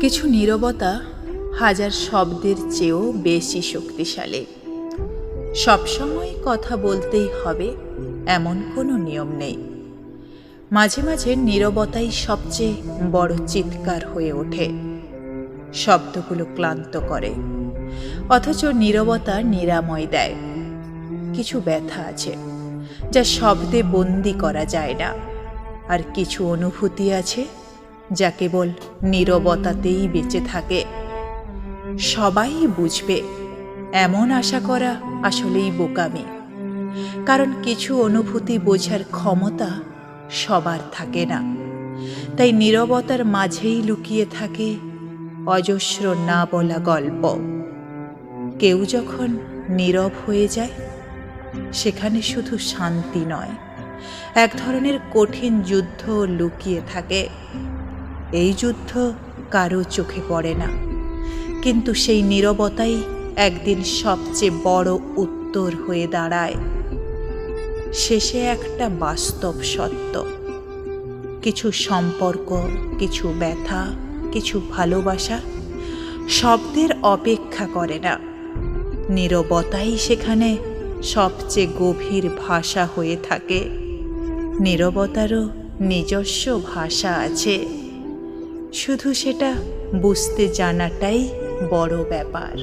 কিছু নীরবতা হাজার শব্দের চেয়েও বেশি শক্তিশালী। সবসময় কথা বলতেই হবে, এমন কোনো নিয়ম নেই। মাঝে মাঝে নীরবতাই সবচেয়ে বড় চিৎকার হয়ে ওঠে। শব্দগুলো ক্লান্ত করে, অথচ নীরবতা নিরাময় দেয়। কিছু ব্যথা আছে, যা শব্দে বন্দি করা যায় না। আর কিছু অনুভূতি আছে যা কেবল নীরবতাতেই বেঁচে থাকে। সবাই বুঝবে, এমন আশা করা আসলেই বোকামি। কারণ কিছু অনুভূতি বোঝার ক্ষমতা সবার থাকে না। তাই নীরবতার মাঝেই লুকিয়ে থাকে অজস্র না বলা গল্প। কেউ যখন নীরব হয়ে যায়, সেখানে শুধু শান্তি নয়, এক ধরনের কঠিন যুদ্ধ লুকিয়ে থাকে। এই যুদ্ধ কারও চোখে পড়ে না। কিন্তু সেই নীরবতাই একদিন সবচেয়ে বড় উত্তর হয়ে দাঁড়ায়। শেষে একটা বাস্তব সত্য। কিছু সম্পর্ক, কিছু ব্যথা, কিছু ভালোবাসা শব্দের অপেক্ষা করে না। নীরবতাই সেখানে সবচেয়ে গভীর ভাষা হয়ে থাকে। নীরবতারও নিজস্ব ভাষা আছে। শুধু সেটা বুঝতে জানাটাই বড় ব্যাপার।